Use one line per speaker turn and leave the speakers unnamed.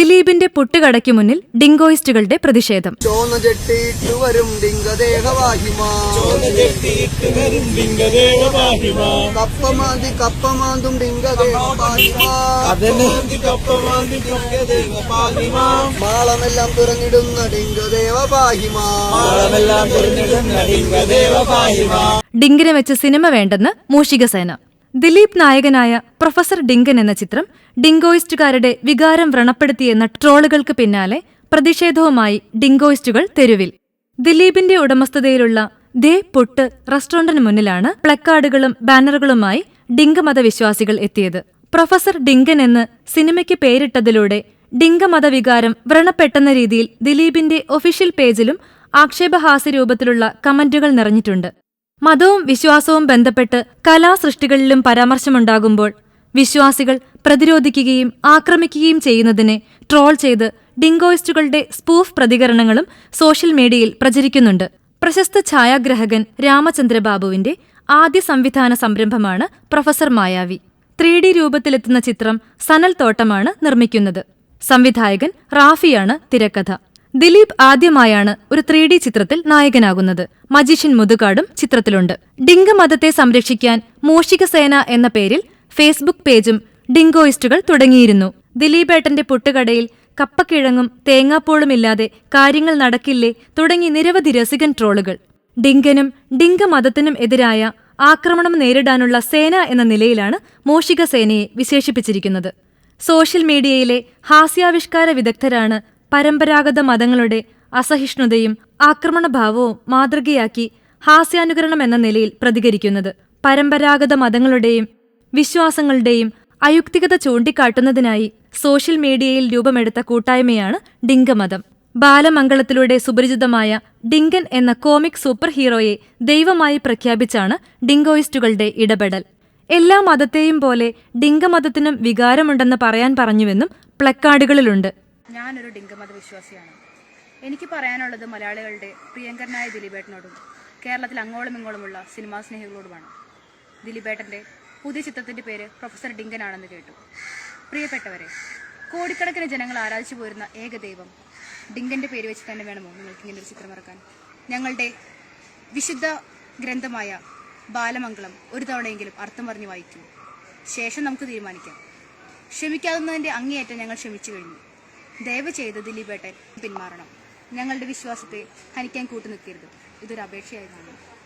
ദിലീപിന്റെ പുട്ടുകടയ്ക്ക് മുന്നിൽ ഡിങ്കോയിസ്റ്റുകളുടെ പ്രതിഷേധം.
മാളമെല്ലാം തുറന്നിടുന്ന
ഡിങ്കിനെ വെച്ച് സിനിമ വേണ്ടെന്ന് മൂഷികസേന ദിലീപ് നായകനായ പ്രൊഫസർ ഡിങ്കൻ എന്ന ചിത്രം ഡിങ്കോയിസ്റ്റുകാരുടെ വികാരം വ്രണപ്പെടുത്തിയെന്ന ട്രോളുകൾക്ക് പിന്നാലെ പ്രതിഷേധവുമായി ഡിങ്കോയിസ്റ്റുകൾ തെരുവിൽ. ദിലീപിന്റെ ഉടമസ്ഥതയിലുള്ള ദേ പൊട്ട് റെസ്റ്റോറന്റിന് മുന്നിലാണ് പ്ലക്കാർഡുകളും ബാനറുകളുമായി ഡിങ്കമത വിശ്വാസികൾ എത്തിയത്. പ്രൊഫസർ ഡിങ്കൻ എന്ന് സിനിമയ്ക്ക് പേരിട്ടതിലൂടെ ഡിങ്കമതവികാരം വ്രണപ്പെട്ടെന്ന രീതിയിൽ ദിലീപിന്റെ ഒഫീഷ്യൽ പേജിലും ആക്ഷേപഹാസ്യ രൂപത്തിലുള്ള കമന്റുകൾ നിറഞ്ഞിട്ടുണ്ട്. മതവും വിശ്വാസവും ബന്ധപ്പെട്ട് കലാസൃഷ്ടികളിലും പരാമർശമുണ്ടാകുമ്പോൾ വിശ്വാസികൾ പ്രതിരോധിക്കുകയും ആക്രമിക്കുകയും ചെയ്യുന്നതിനെ ട്രോൾ ചെയ്ത് ഡിങ്കോയിസ്റ്റുകളുടെ സ്പൂഫ് പ്രതികരണങ്ങളും സോഷ്യൽ മീഡിയയിൽ പ്രചരിക്കുന്നുണ്ട്. പ്രശസ്ത ഛായാഗ്രാഹകൻ രാമചന്ദ്രബാബുവിന്റെ ആദ്യ സംവിധാന സംരംഭമാണ് പ്രൊഫസർ മായാവി. ത്രീ ഡി രൂപത്തിലെത്തുന്ന ചിത്രം സനൽ തോട്ടമാണ് നിർമ്മിക്കുന്നത്. സംവിധായകൻ റാഫിയാണ് തിരക്കഥ. ദിലീപ് ആദ്യമായാണ് ഒരു ത്രീ ഡി ചിത്രത്തിൽ നായകനാകുന്നത്. മജീഷ്യൻ മുതുകാടും ചിത്രത്തിലുണ്ട്. ഡിങ്കമതത്തെ സംരക്ഷിക്കാൻ മൂഷികസേന എന്ന പേരിൽ ഫേസ്ബുക്ക് പേജും ഡിങ്കോയിസ്റ്റുകൾ തുടങ്ങിയിരുന്നു. ദിലീപേട്ടന്റെ പുട്ടുകടയിൽ കപ്പക്കിഴങ്ങും തേങ്ങാപ്പോളുമില്ലാതെ കാര്യങ്ങൾ നടക്കില്ലേ തുടങ്ങി നിരവധി രസികൻ ട്രോളുകൾ. ഡിങ്കനും മതത്തിനും എതിരായ ആക്രമണം നേരിടാനുള്ള സേന എന്ന നിലയിലാണ് മൂഷിക സേനയെ വിശേഷിപ്പിച്ചിരിക്കുന്നത്. സോഷ്യൽ മീഡിയയിലെ ഹാസ്യാവിഷ്കാര വിദഗ്ധരാണ് പരമ്പരാഗത മതങ്ങളുടെ അസഹിഷ്ണുതയും ആക്രമണഭാവവും മാതൃകയാക്കി ഹാസ്യാനുകരണം എന്ന നിലയിൽ പ്രതികരിക്കുന്നത്. പരമ്പരാഗത മതങ്ങളുടെയും വിശ്വാസങ്ങളുടെയും അയുക്തികത ചൂണ്ടിക്കാട്ടുന്നതിനായി സോഷ്യൽ മീഡിയയിൽ രൂപമെടുത്ത കൂട്ടായ്മയാണ് ഡിങ്കമതം. ബാലമംഗളത്തിലൂടെ സുപരിചിതമായ ഡിങ്കൻ എന്ന കോമിക് സൂപ്പർ ഹീറോയെ ദൈവമായി പ്രഖ്യാപിച്ചാണ് ഡിങ്കോയിസ്റ്റുകളുടെ ഇടപെടൽ. എല്ലാ മതത്തെയും പോലെ ഡിങ്കമതത്തിനും വികാരമുണ്ടെന്ന് പറയാൻ പറഞ്ഞുവെന്നും പ്ലക്കാർഡുകളിലുണ്ട്.
ഞാനൊരു ഡിങ്കമത വിശ്വാസിയാണ്. എനിക്ക് പറയാനുള്ളത് മലയാളികളുടെ പ്രിയങ്കരനായ ദിലീപേട്ടനോടും കേരളത്തിൽ അങ്ങോളം ഇങ്ങോളമുള്ള സിനിമാ സ്നേഹികളോടുമാണ്. ദിലീപേട്ടന്റെ പുതിയ ചിത്രത്തിന്റെ പേര് പ്രൊഫസർ ഡിങ്കനാണെന്ന് കേട്ടു. പ്രിയപ്പെട്ടവരെ കോടിക്കണക്കിന് ജനങ്ങൾ ആരാധിച്ചു പോരുന്ന ഏകദൈവം ഡിങ്കന്റെ പേര് വെച്ച് തന്നെ വേണമോ നിങ്ങൾക്ക് ഇങ്ങനെ ഒരു ചിത്രം ഇറക്കാൻ ഞങ്ങളുടെ വിശുദ്ധ ഗ്രന്ഥമായ ബാലമംഗളം ഒരു തവണയെങ്കിലും അർത്ഥം പറഞ്ഞ് വായിക്കൂ. ശേഷം നമുക്ക് തീരുമാനിക്കാം. ക്ഷമിക്കാവുന്നതിന്റെ അങ്ങേയറ്റം ഞങ്ങൾ ക്ഷമിച്ചു കഴിഞ്ഞു. ദയവ് ചെയ്ത് ദിലീപേട്ടൻ പിന്മാറണം. ഞങ്ങളുടെ വിശ്വാസത്തെ ഹനിക്കാൻ കൂട്ടുനിൽക്കരുത്. ഇതൊരു അപേക്ഷയായി കാണുന്നു